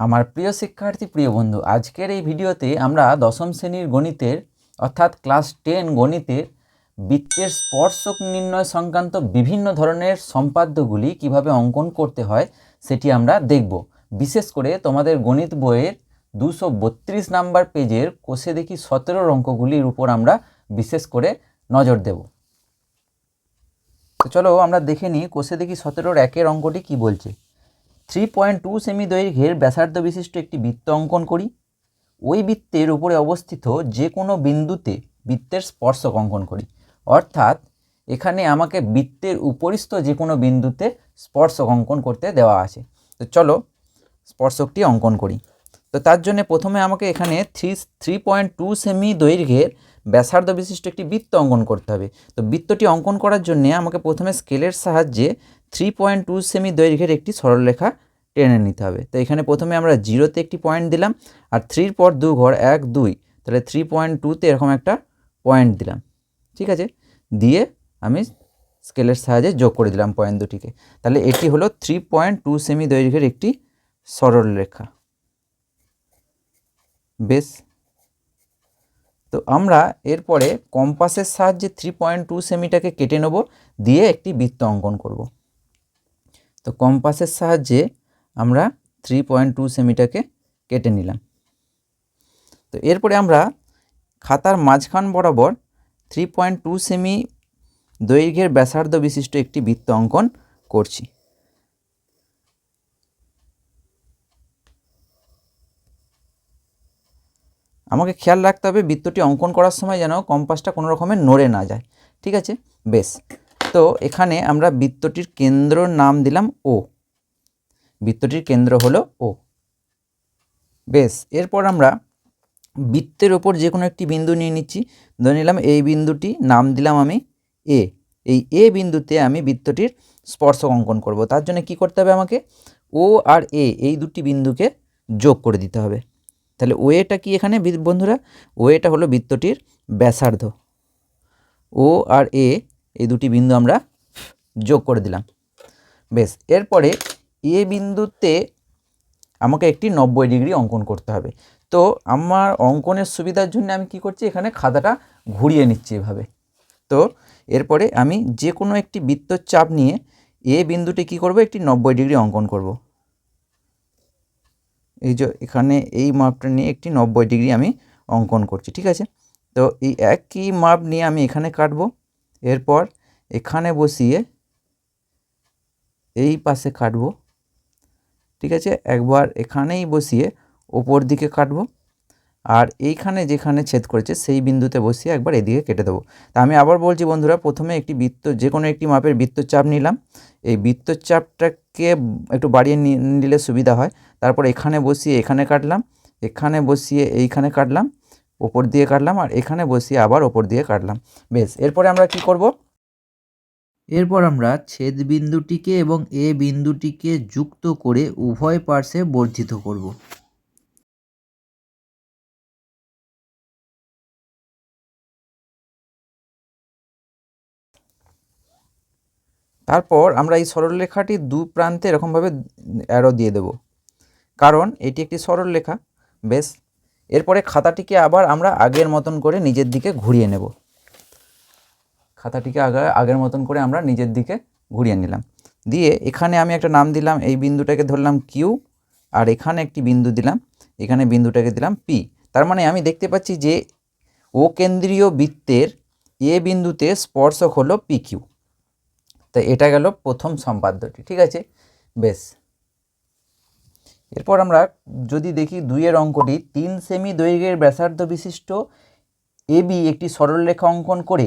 আমার প্রিয় শিক্ষার্থী, প্রিয় বন্ধু, আজকের এই ভিডিওতে আমরা দশম শ্রেণির গণিতের, অর্থাৎ ক্লাস টেন গণিতের বৃত্তের স্পর্শক নির্ণয় সংক্রান্ত বিভিন্ন ধরনের সম্পাদ্যগুলি কীভাবে অঙ্কন করতে হয় সেটি আমরা দেখব। বিশেষ করে তোমাদের গণিত বইয়ের দুশো বত্রিশ নাম্বার পেজের কোষে দেখি সতেরোর অঙ্কগুলির উপর আমরা বিশেষ করে নজর দেব। চলো আমরা দেখে নিই কোষে দেখি সতেরোর একের অঙ্কটি কি বলছে। থ্রি পয়েন্ট টু সেমি দৈর্ঘ্যের ব্যাসার্ধ বিশিষ্ট একটি বৃত্ত অঙ্কন করি। ওই বৃত্তের উপরে অবস্থিত যে কোনো বিন্দুতে বৃত্তের স্পর্শক অঙ্কন করি। অর্থাৎ এখানে আমাকে বৃত্তের উপরিস্থ যে কোনো বিন্দুতে স্পর্শক অঙ্কন করতে দেওয়া আছে। তো চলো স্পর্শকটি অঙ্কন করি। তো তার জন্য প্রথমে আমাকে এখানে থ্রি থ্রি পয়েন্ট টু সেমি দৈর্ঘ্যের ব্যাসার্ধ বিশিষ্ট একটি বৃত্ত অঙ্কন করতে হবে। তো বৃত্তটি অঙ্কন করার জন্য আমাকে প্রথমে স্কেলের সাহায্যে থ্রি পয়েন্ট টু সেমি দৈর্ঘ্যের একটি সরলরেখা টেনে নিতে হবে। তো এখানে প্রথমে আমরা জিরোতে একটি পয়েন্ট দিলাম আর থ্রির পর দু ঘর এক, দুই। তাহলে থ্রি পয়েন্ট টুতে এরকম একটা পয়েন্ট দিলাম। ঠিক আছে? দিয়ে আমি স্কেলের সাহায্যে যোগ করে দিলাম পয়েন্ট দুটিকে। তাহলে এটি হলো থ্রি পয়েন্ট টু সেমি দৈর্ঘ্যের একটি সরলরেখা বেশ। তো আমরা এরপরে কম্পাসের সাহায্যে থ্রি পয়েন্ট টু সেমিটাকে কেটে নেব, দিয়ে একটি বৃত্ত অঙ্কন করব। তো কম্পাসের সাহায্যে আমরা থ্রি পয়েন্ট টু সেমিটাকে কেটে নিলাম। তো এরপরে আমরা খাতার মাঝখান বরাবর থ্রি পয়েন্ট টু সেমি দৈর্ঘ্যের ব্যাসার্ধ বিশিষ্ট একটি বৃত্ত অঙ্কন করছি। আমাকে খেয়াল রাখতে হবে বৃত্তটি অঙ্কন করার সময় যেন কম্পাসটা কোনো রকমের নড়ে না যায়। ঠিক আছে? বেশ। তো এখানে আমরা বৃত্তটির কেন্দ্রর নাম দিলাম ও বৃত্তটির কেন্দ্র হলো ও বেশ, এরপর আমরা বৃত্তের ওপর যে কোনো একটি বিন্দু নিয়ে নিচ্ছি। ধরে নিলাম এই বিন্দুটি, নাম দিলাম আমি এ এই এ বিন্দুতে আমি বৃত্তটির স্পর্শক অঙ্কন করব। তার জন্য কি করতে হবে আমাকে? ও আর এ এই দুটি বিন্দুকে যোগ করে দিতে হবে। তাহলে ওয়েটা কি এখানে বন্ধুরা? ওয়েটা হলো বৃত্তটির ব্যাসার্ধ। ও আর এ এই দুটি বিন্দু আমরা যোগ করে দিলাম। বেশ, এরপরে এ বিন্দুতে আমাকে একটি নব্বই ডিগ্রি অঙ্কন করতে হবে। তো আমার অঙ্কনের সুবিধার জন্য আমি কি করছি, এখানে খাতাটা ঘুরিয়ে নিচ্ছি এভাবে। তো এরপরে আমি যে কোনো একটি বৃত্তর চাপ নিয়ে এ বিন্দুটি কি করব, একটি নব্বই ডিগ্রি অঙ্কন করব। এই যে এখানে এই মাপটা নিয়ে একটি নব্বই ডিগ্রি আমি অঙ্কন করছি, ঠিক আছে? তো এই একই মাপ নিয়ে আমি এখানে কাটবো, এরপর এখানে বসিয়ে এই পাশে কাটবো। ঠিক আছে? একবার এখানেই বসিয়ে ওপর দিকে কাটবো। আর এইখানে যেখানে ছেদ করেছে, সেই বিন্দুতে বসিয়ে একবার এদিকে কেটে দেবো। তা আমি আবার বলছি বন্ধুরা, প্রথমে একটি বৃত্ত, যে কোনো একটি মাপের বৃত্তচাপ নিলাম। এই বৃত্তচাপটাকে একটু বাড়িয়ে নিলে সুবিধা হয়। তারপর এখানে বসিয়ে এখানে কাটলাম। এখানে বসিয়ে এইখানে কাটলাম। ওপর দিয়ে কাটলাম। আর এখানে বসিয়ে আবার ওপর দিয়ে কাটলাম। বেশ, এরপরে আমরা কি করব? এরপর আমরা ছেদ বিন্দুটিকে এবং এ বিন্দুটিকে যুক্ত করে উভয় পার্শ্বে বর্ধিত করব। তারপর আমরা এই সরলরেখাটির দু প্রান্তে এরকমভাবে অ্যারো দিয়ে দেব। কারণ এটি একটি সরলরেখা, বেশ। এরপরে খাতাটিকে আবার আমরা আগের মতন করে নিজের দিকে ঘুরিয়ে নেব। খাতাটিকে আগে, আগের মতন করে আমরা নিজের দিকে ঘুরিয়ে নিলাম। দিয়ে এখানে আমি একটা নাম দিলাম, এই বিন্দুটাকে ধরলাম কিউ আর এখানে একটি বিন্দু দিলাম, এখানে বিন্দুটাকে দিলাম পি তার মানে আমি দেখতে পাচ্ছি যে ও কেন্দ্রীয় বৃত্তের এ বিন্দুতে স্পর্শক হলো পি কিউ তো এটা গেল প্রথম সম্পাদ্যটি, ঠিক আছে? বেশ। এরপর আমরা যদি দেখি দুইয়ের অঙ্কটি, তিন সেমি দৈর্ঘ্যের ব্যাসার্ধ বিশিষ্ট এবি একটি সরলরেখা অঙ্কন করে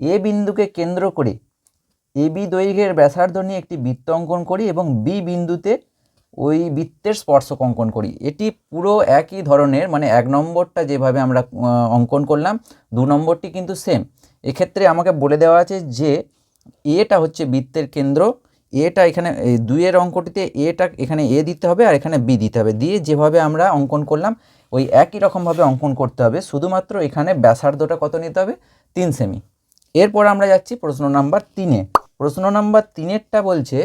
এ বিন্দুকে কেন্দ্র করে এবি দৈর্ঘ্যের ব্যাসার্ধ নিয়ে একটি বৃত্ত অঙ্কন করি এবং বি বিন্দুতে ওই বৃত্তের স্পর্শক অঙ্কন করি। এটি পুরো একই ধরনের মানে এক নম্বরটা যেভাবে আমরা অঙ্কন করলাম, দু নম্বরটি কিন্তু সেম এক্ষেত্রে আমাকে বলে দেওয়া আছে যে এটা হচ্ছে বৃত্তের কেন্দ্র এটা এখানে দুইয়ের অঙ্কটিতে এটা এখানে এ দিতে হবে আর এখানে বি দিতে হবে। দিয়ে যেভাবে আমরা অঙ্কন করলাম, ওই একই রকমভাবে অঙ্কন করতে হবে। শুধুমাত্র এখানে ব্যাসার্ধটা কত নিতে হবে? তিন সেমি। এরপর আমরা যাচ্ছি প্রশ্ন নাম্বার তিনে। প্রশ্ন নাম্বার তিনেরটা বলছে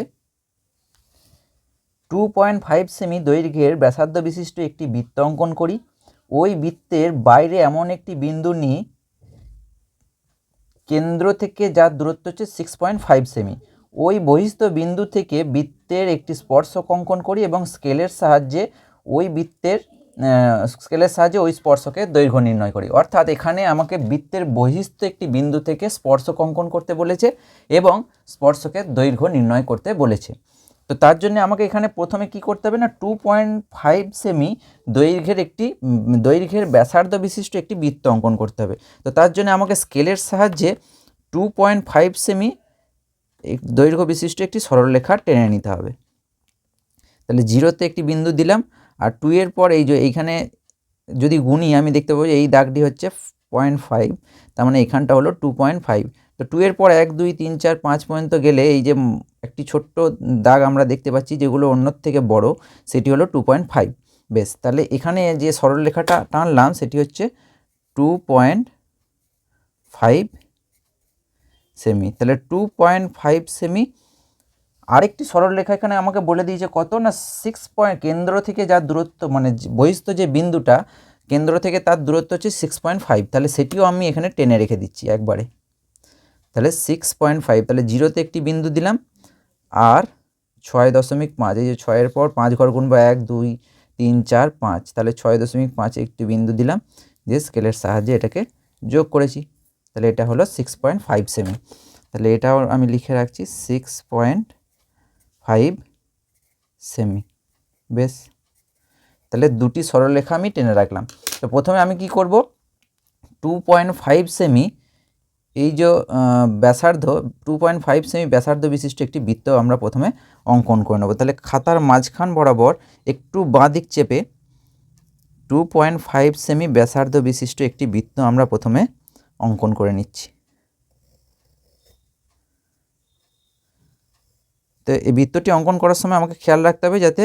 টু পয়েন্ট ফাইভ সেমি দৈর্ঘ্যের ব্যাসার্ধ বিশিষ্ট একটি বৃত্ত অঙ্কন করি। ওই বৃত্তের বাইরে এমন একটি বিন্দু নিই, কেন্দ্র থেকে যার দূরত্ব হচ্ছে সিক্স পয়েন্ট ফাইভ সেমি ওই বহিস্থ বিন্দু থেকে বৃত্তের একটি স্পর্শক অঙ্কন করি এবং স্কেলের সাহায্যে ওই বৃত্তের স্কেলের সাহায্যে ওই স্পর্শকের দৈর্ঘ্য নির্ণয় করি। অর্থাৎ এখানে আমাকে বৃত্তের বহিস্থ একটি বিন্দু থেকে স্পর্শক অঙ্কন করতে বলেছে এবং স্পর্শকের দৈর্ঘ্য নির্ণয় করতে বলেছে। তো তার জন্য আমাকে এখানে প্রথমে কি করতে হবে না টু পয়েন্ট ফাইভ সেমি দৈর্ঘ্যের একটি, দৈর্ঘ্যের ব্যাসার্ধ বিশিষ্ট একটি বৃত্ত অঙ্কন করতে হবে। তো তার জন্য আমাকে স্কেলের সাহায্যে টু পয়েন্ট ফাইভ সেমি দৈর্ঘ্য বিশিষ্ট একটি সরলরেখা টেনে নিতে হবে। তাহলে জিরোতে একটি বিন্দু দিলাম আর টু এর পর এই যে এইখানে যদি গুনি, আমি দেখতে পাবো যে এই দাগটি হচ্ছে পয়েন্ট ফাইভ তার মানে এখানটা হলো টু পয়েন্ট ফাইভ তো টু এর পর এক, দুই, তিন, চার, পাঁচ পর্যন্ত গেলে এই যে একটি ছোট্ট দাগ আমরা দেখতে পাচ্ছি, যেগুলো অন্যর থেকে বড়, সেটি হলো টু পয়েন্ট ফাইভ বেশ, তাহলে এখানে যে সরলরেখাটা টানলাম, সেটি হচ্ছে টু পয়েন্ট ফাইভ সেমি তাহলে টু পয়েন্ট ফাইভ সেমি আরেকটি সরলরেখা এখানে আমাকে বলে দিয়েছে কত না সিক্স পয়েন্ট কেন্দ্র থেকে যার দূরত্ব মানে যে- বহিস্থ যে বিন্দুটা, কেন্দ্র থেকে তার দূরত্ব হচ্ছে সিক্স পয়েন্ট ফাইভ তাহলে সেটিও আমি এখানে টেনে রেখে দিচ্ছি একবারে। তাহলে সিক্স পয়েন্ট ফাইভ তাহলে জিরোতে একটি বিন্দু দিলাম, আর ছয় দশমিক পাঁচ, এই যে ছয়ের পর পাঁচ ঘর গুনবো এক, দুই, তিন, চার, পাঁচ, তাহলে ছয় দশমিক পাঁচ একটি বিন্দু দিলাম দিয়ে স্কেলের সাহায্যে এটাকে যোগ করেছি। তাহলে এটা হলো সিক্স পয়েন্ট ফাইভ সেমি তাহলে এটাও আমি লিখে রাখছি সিক্স পয়েন্ট ফাইভ সেমি, বেশ। তাহলে দুটি সরলরেখা আমি টেনে রাখলাম। তো প্রথমে আমি কি করব? টু পয়েন্ট ফাইভ সেমি, এই যে ব্যাসার্ধ, টু পয়েন্ট ফাইভ সেমি ব্যাসার্ধ বিশিষ্ট একটি বৃত্ত আমরা প্রথমে অঙ্কন করে নেব। তাহলে খাতার মাঝখান বরাবর একটু বাঁ দিক চেপে টু পয়েন্ট ফাইভ সেমি ব্যাসার্ধ বিশিষ্ট একটি বৃত্ত আমরা প্রথমে অঙ্কন করে নিচ্ছি। তো এই বৃত্তটি অঙ্কন করার সময় আমাকে খেয়াল রাখতে হবে যাতে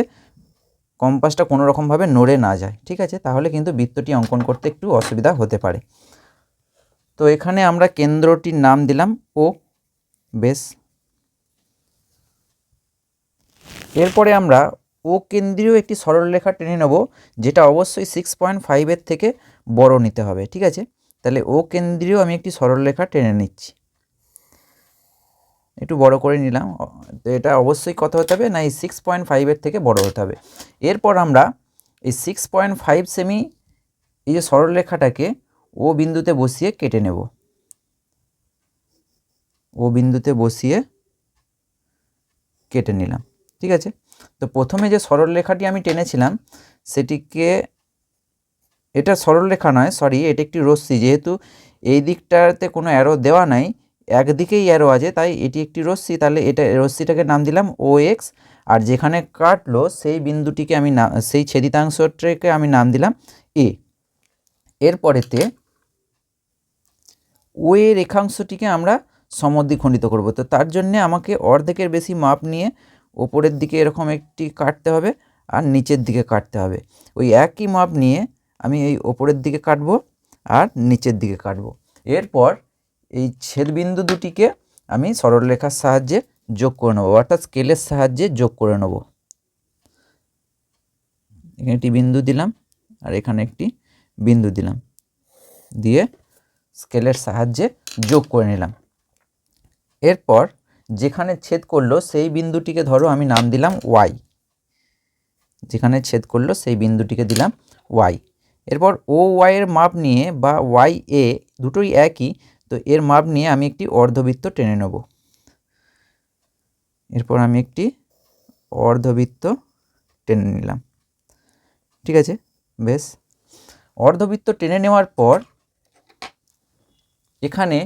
কম্পাসটা কোনো রকমভাবে নড়ে না যায়, ঠিক আছে? তাহলে কিন্তু বৃত্তটি অঙ্কন করতে একটু অসুবিধা হতে পারে। তো এখানে আমরা কেন্দ্রটির নাম দিলাম ও, বেশ। এরপরে আমরা ও কেন্দ্রীয় একটি সরলরেখা টেনে নেব, যেটা অবশ্যই সিক্স পয়েন্ট ফাইভের থেকে বড় নিতে হবে, ঠিক আছে? তাহলে ও কেন্দ্রীয় আমি একটি সরলরেখা টেনে নিচ্ছি। একটু বড় করে নিলাম। তো এটা অবশ্যই কত হতে হবে? না, এই সিক্স পয়েন্ট ফাইভের থেকে বড় হতে হবে। এরপর আমরা এই সিক্স পয়েন্ট ফাইভ সেমি এই যে সরলরেখাটাকে ও বিন্দুতে বসিয়ে কেটে নেব। ও বিন্দুতে বসিয়ে কেটে নিলাম। ঠিক আছে? তো প্রথমে যে সরলরেখাটি আমি টেনেছিলাম, সেটিকে এটা সরলরেখা নয় সরি এটা একটি রশ্মি। যেহেতু এই দিকটাতে কোনো অ্যারো দেওয়া নাই একদিকেই অ্যারো আছে, তাই এটি একটি রশ্মি। তাহলে এটা রশ্মিটাকে নাম দিলাম ও এক্স আর যেখানে কাটলো সেই বিন্দুটিকে আমি না, সেই ছেদিতাংশটাকে আমি নাম দিলাম এ এরপরেতে ও এ রেখাংশটিকে আমরা সমদ্বিখণ্ডিত করব। তো তার জন্যে আমাকে অর্ধেকের বেশি মাপ নিয়ে ওপরের দিকে এরকম একটি কাটতে হবে, আর নিচের দিকে কাটতে হবে। ওই একই মাপ নিয়ে আমি এই ওপরের দিকে কাটবো, আর নিচের দিকে কাটবো। এরপর এই ছেদবিন্দু দুটিকে আমি সরলরেখার সাহায্যে যোগ করে নেব, অর্থাৎ স্কেলের সাহায্যে যোগ করে নেব। এখানে একটি বিন্দু দিলাম আর এখানে একটি বিন্দু দিলাম। দিয়ে স্কেলের সাহায্যে যোগ করে নিলাম। এরপর যেখানে ছেদ করল সেই বিন্দুটিকে ধরো আমি নাম দিলাম ওয়াই। যেখানে ছেদ করল সেই বিন্দুটিকে দিলাম ওয়াই। এরপর ও ওয়াইয়ের মাপ নিয়ে বা ওয়াই এ দুটোই একই তো এর মাপ নিয়ে আমি একটি অর্ধবৃত্ত টেনে নেব। এরপর আমি একটি অর্ধবৃত্ত টেনে নিলাম। ঠিক আছে? বেশ। অর্ধবৃত্ত টেনে নেওয়ার পর এখানে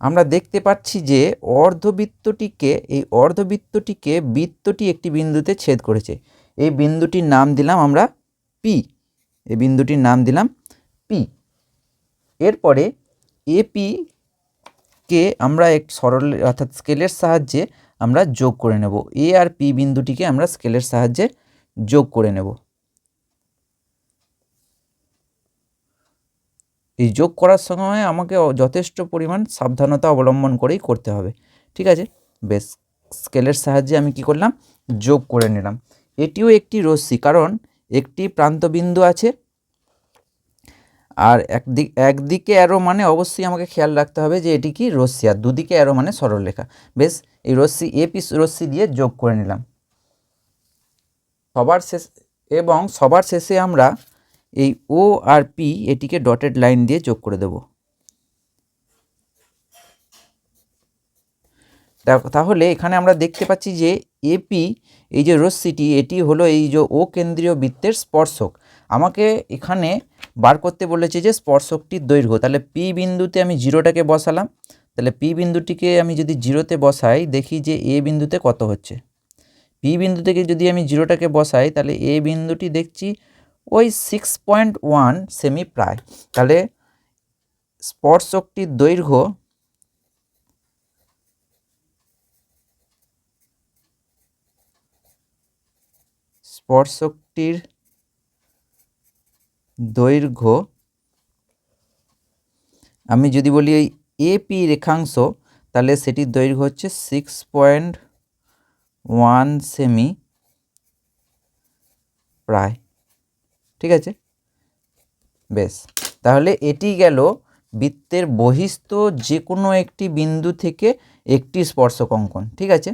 আমরা দেখতে পাচ্ছি যে অর্ধবৃত্তটিকে, এই অর্ধবৃত্তটিকে বৃত্তটি একটি বিন্দুতে ছেদ করেছে। এই বিন্দুটির নাম দিলাম আমরা পি এই বিন্দুটির নাম দিলাম পি এরপরে এপি কে আমরা এক সরল, অর্থাৎ স্কেলের সাহায্যে আমরা যোগ করে নেব। এ আর পি বিন্দুটিকে আমরা স্কেলের সাহায্যে যোগ করে নেব। এই যোগ করার সময় আমাকে যথেষ্ট পরিমাণ সাবধানতা অবলম্বন করেই করতে হবে। ঠিক আছে? বেশ, স্কেলের সাহায্যে আমি কি করলাম? যোগ করে নিলাম। এটিও একটি রশ্মি, কারণ একটি প্রান্তবিন্দু আছে আর একদিক, একদিকে অ্যারো মানে অবশ্যই আমাকে খেয়াল রাখতে হবে যে এটি কি রশ্মি, আর দুদিকে অ্যারো মানে সরলরেখা। বেশ, এই রশ্মি, এ পি রশ্মি দিয়ে যোগ করে নিলাম। সবার শেষ, এবং সবার শেষে আমরা এই ও আর পি এটিকে ডটেড লাইন দিয়ে যোগ করে দেব। তাহলে এখানে আমরা দেখতে পাচ্ছি যে এপি এই যে রশ্মিটি, এটি হলো এই যে ও কেন্দ্রীয় বৃত্তের স্পর্শক। আমাকে এখানে বার করতে বলেছে যে স্পর্শকটির দৈর্ঘ্য, তাহলে পি বিন্দুতে আমি জিরোটাকে বসালাম, তাহলে পি বিন্দুটিকে আমি যদি জিরোতে বসাই, দেখি যে এ বিন্দুতে কত হচ্ছে। পি বিন্দু থেকে যদি আমি জিরোটাকে বসাই, তাহলে এ বিন্দুটি দেখছি ওই সিক্স পয়েন্ট ওয়ান সেমি প্রায়। তাহলে স্পর্শকটির দৈর্ঘ্য স্পর্শকটির দৈর্ঘ্য, আমি যদি বলি এই এপি রেখাংশ, তাহলে সেটির দৈর্ঘ্য হচ্ছে সিক্স পয়েন্ট ওয়ান সেমি প্রায়। ঠিক আছে? বেশ। তাহলে এটি গেল বৃত্তের বহিস্থ যে কোনো একটি বিন্দু থেকে একটি স্পর্শক অঙ্কন, ঠিক আছে?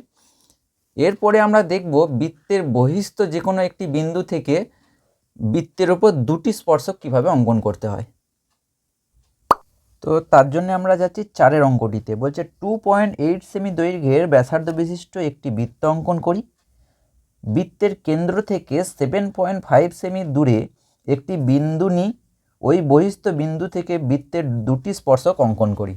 এরপরে আমরা দেখব বৃত্তের বহিস্থ যে কোনো একটি বিন্দু থেকে বৃত্তের ওপর দুটি স্পর্শক কীভাবে অঙ্কন করতে হয়? তো তার জন্য আমরা যাচ্ছি চারের অঙ্কটিতে। বলছে টু পয়েন্ট এইট সেমি দৈর্ঘ্যের ব্যাসার্ধ বিশিষ্ট একটি বৃত্ত অঙ্কন করি। বৃত্তের কেন্দ্র থেকে সেভেন পয়েন্ট ফাইভ সেমি দূরে একটি বিন্দু নিই। ওই বহিস্থ বিন্দু থেকে বৃত্তের দুটি স্পর্শক অঙ্কন করি।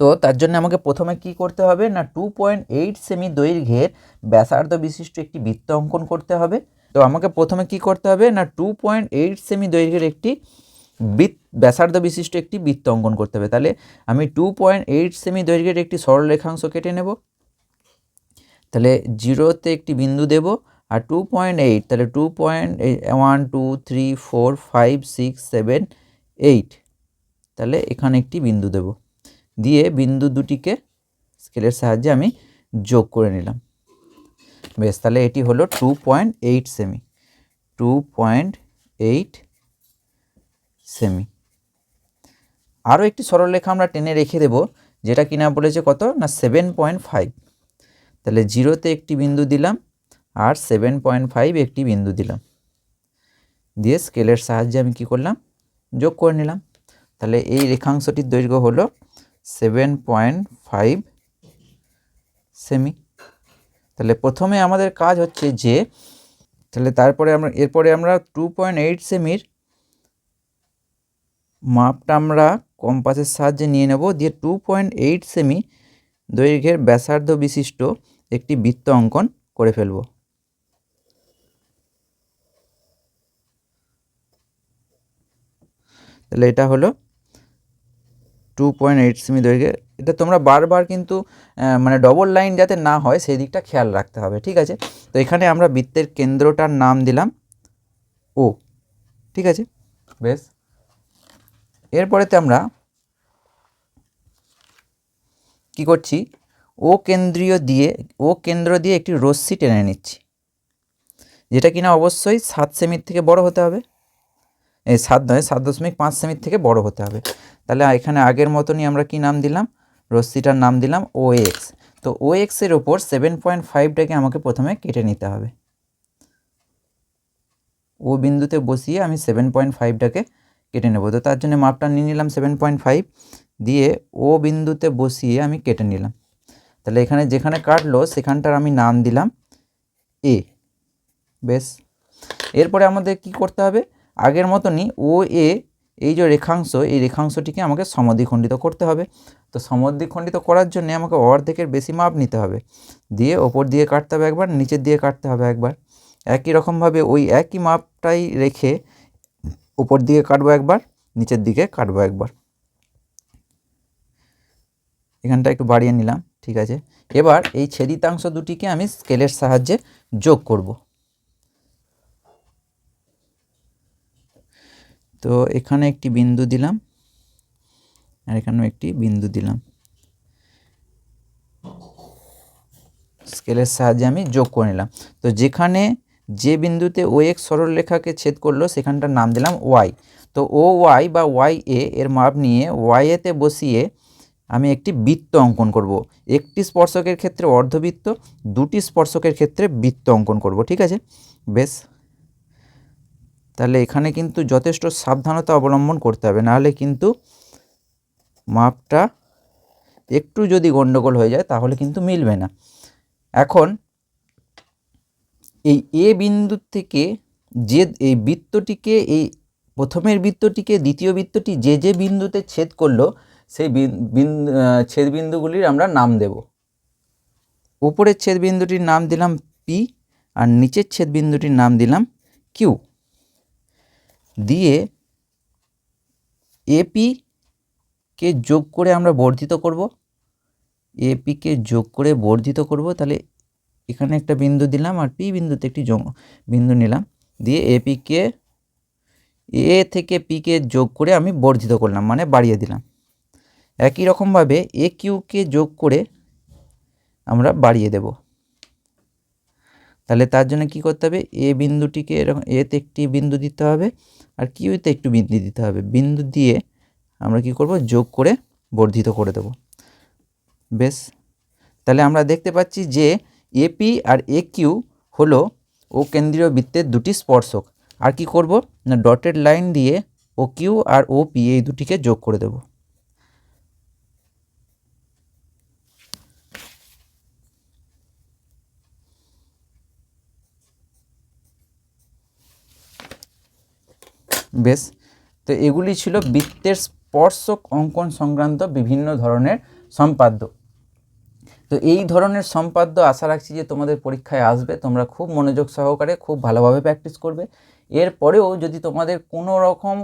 তো তার জন্য আমাকে প্রথমে কি করতে হবে? না টু পয়েন্ট এইট সেমি দৈর্ঘ্যের ব্যাসার্ধ বিশিষ্ট একটি বৃত্ত অঙ্কন করতে হবে। তো আমাকে প্রথমে কি করতে হবে? না টু পয়েন্ট এইট সেমি দৈর্ঘ্যের একটি বৃত্ত, ব্যাসার্ধ বিশিষ্ট একটি বৃত্ত অঙ্কন করতে হবে। তাহলে আমি টু পয়েন্ট এইট সেমি দৈর্ঘ্যের একটি সরল রেখাংশ কেটে নেব। তাহলে জিরোতে একটি বিন্দু দেব আর টু পয়েন্ট এইট তাহলে two point one two three four five six seven eight তাহলে এখানে একটি বিন্দু দেব। দিয়ে বিন্দু দুটিকে স্কেলের সাহায্যে আমি যোগ করে নিলাম। বেশ, তাহলে এটি হলো টু পয়েন্ট এইট সেমি টু পয়েন্ট এইট সেমি আরও একটি সরলরেখা আমরা টেনে রেখে দেব, যেটা কিনা বলেছে কত? না সেভেন পয়েন্ট ফাইভ তাহলে জিরোতে একটি বিন্দু দিলাম, আর সেভেন পয়েন্ট ফাইভ একটি বিন্দু দিলাম। দিয়ে স্কেলের সাহায্যে আমি কি করলাম? যোগ করে নিলাম। তাহলে এই রেখাংশটির দৈর্ঘ্য হলো সেভেন পয়েন্ট ফাইভ সেমি তাহলে প্রথমে আমাদের কাজ হচ্ছে যে, তাহলে তারপরে আমরা, এরপরে আমরা টু পয়েন্ট এইট সেমির মাপটা আমরা কম্পাসের সাহায্যে নিয়ে নেব, দিয়ে টু পয়েন্ট এইট সেমি দৈর্ঘ্যের ব্যাসার্ধ বিশিষ্ট একটি বৃত্ত অঙ্কন করে ফেলব। তাহলে এটা হলো টু পয়েন্ট এইট সেমি দৈর্ঘ্যের এটা তোমরা বারবার কিন্তু মানে ডবল লাইন যাতে না হয়, সেই দিকটা খেয়াল রাখতে হবে, ঠিক আছে? তো এখানে আমরা বৃত্তের কেন্দ্রটার নাম দিলাম ও ঠিক আছে? বেশ। এরপরেতে আমরা কি করছি? ও কেন্দ্রীয় দিয়ে ও কেন্দ্র দিয়ে একটি রশ্মি টেনে নিচ্ছি, যেটা কিনা অবশ্যই সাত সেমির থেকে বড় হতে হবে। এই সাত নয়, সাত দশমিক পাঁচ সেমির থেকে বড় হতে হবে। তাহলে এখানে আগের মতনই আমরা কি নাম দিলাম? রশ্মিটার নাম দিলাম ও এক্স তো ও এক্সের ওপর সেভেন পয়েন্ট ফাইভটাকে আমাকে প্রথমে কেটে নিতে হবে। ও বিন্দুতে বসিয়ে আমি সেভেন পয়েন্ট ফাইভটাকে কেটে নেব। তো তার জন্য মাপটা নিয়ে নিলাম সেভেন পয়েন্ট ফাইভ দিয়ে ও বিন্দুতে বসিয়ে আমি কেটে নিলাম। তাহলে এখানে যেখানে কাটলো সেখানটার আমি নাম দিলাম এ বেশ। এরপরে আমাদের কি করতে হবে? আগের মতনই ও এ এই যে রেখাংশ, এই রেখাংশটিকে আমাকে সমদ্বিখণ্ডিত করতে হবে। তো সমদ্বিখণ্ডিত করার জন্য আমাকে অর্ধেকের বেশি মাপ নিতে হবে। দিয়ে ওপর দিয়ে কাটতে হবে একবার, নিচের দিয়ে কাটতে হবে একবার। একই রকমভাবে ওই একই মাপটাই রেখে উপর দিকে কাটবো একবার, নিচের দিকে কাটবো একবার। এখানটা একটু বাড়িয়ে নিলাম, ঠিক আছে। এবার এই ছেদিতাংশ দুটিকে আমি স্কেলের সাহায্যে যোগ করব। তো এখানে একটি বিন্দু দিলাম আর এখানেও একটি বিন্দু দিলাম। স্কেলের সাহায্যে আমি যোগ করে নিলাম। তো যেখানে যে বিন্দুতে ও এক্স সরলরেখাকে ছেদ করল, সেখানটার নাম দিলাম ওয়াই তো ও ওয়াই বা ওয়াই এ এর মাপ নিয়ে ওয়াই এতে বসিয়ে আমি একটি বৃত্ত অঙ্কন করব। একটি স্পর্শকের ক্ষেত্রে অর্ধবৃত্ত, দুটি স্পর্শকের ক্ষেত্রে বৃত্ত অঙ্কন করব। ঠিক আছে? বেশ। তাহলে এখানে কিন্তু যথেষ্ট সাবধানতা অবলম্বন করতে হবে। নাহলে কিন্তু মাপটা একটু যদি গণ্ডগোল হয়ে যায় তাহলে কিন্তু মিলবে না। এখন এই এ বিন্দু থেকে যে এই বৃত্তটিকে, এই প্রথমের বৃত্তটিকে, দ্বিতীয় বৃত্তটি যে যে বিন্দুতে ছেদ করল, সেই বিন্দু ছেদ বিন্দুগুলির আমরা নাম দেব। উপরের ছেদ বিন্দুটির নাম দিলাম পি আর নিচের ছেদ বিন্দুটির নাম দিলাম কিউ দিয়ে এপি কে যোগ করে আমরা বর্ধিত করব। এপিকে যোগ করে বর্ধিত করব। তাহলে এখানে একটা বিন্দু দিলাম আর পি বিন্দুতে একটি বিন্দু নিলাম। দিয়ে এপিকে এ থেকে পিকে যোগ করে আমি বর্ধিত করলাম মানে বাড়িয়ে দিলাম। একই রকমভাবে এ কিউকে যোগ করে আমরা বাড়িয়ে দেব। তাহলে তার জন্য কি করতে হবে? এ বিন্দুটিকে এরকম এতে একটি বিন্দু দিতে হবে। আর কিউতে একটু বিন্দু দিতে হবে। বিন্দু দিয়ে আমরা কি করব? যোগ করে বর্ধিত করে দেব। বেশ। তাহলে আমরা দেখতে পাচ্ছি যে এপি আর এ কিউ হলো ও কেন্দ্রীয় বৃত্তের দুটি স্পর্শক। আর কি করব? না, ডটেড লাইন দিয়ে O Q R O P এই দুটিকে যোগ করে দেব। বেশ। তো এগুলি ছিল বৃত্তের স্পর্শক অঙ্কন সংক্রান্ত বিভিন্ন ধরনের সম্পাদ্য। তো এই ধরনের সম্পাদ্য আশা রাখছি যে তোমাদের পরীক্ষায় আসবে, তোমরা খুব মনোযোগ সহকারে খুব ভালোভাবে প্র্যাকটিস করবে। এরপরেও যদি তোমাদের কোনো রকম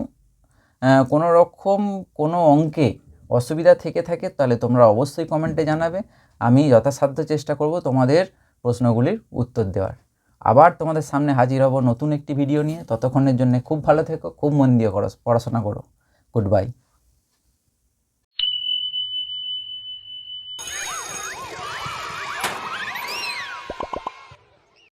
কোনো রকম কোনো অঙ্কে অসুবিধা থেকে থাকে, তাহলে তোমরা অবশ্যই কমেন্টে জানাবে। আমি যথাসাধ্য চেষ্টা করব তোমাদের প্রশ্নগুলির উত্তর দেওয়ার। আবার তোমাদের সামনে হাজির হব নতুন একটি ভিডিও নিয়ে। ততক্ষণের জন্য খুব ভালো থেকো, খুব মন দিয়ে করো, পড়াশোনা করো। Good bye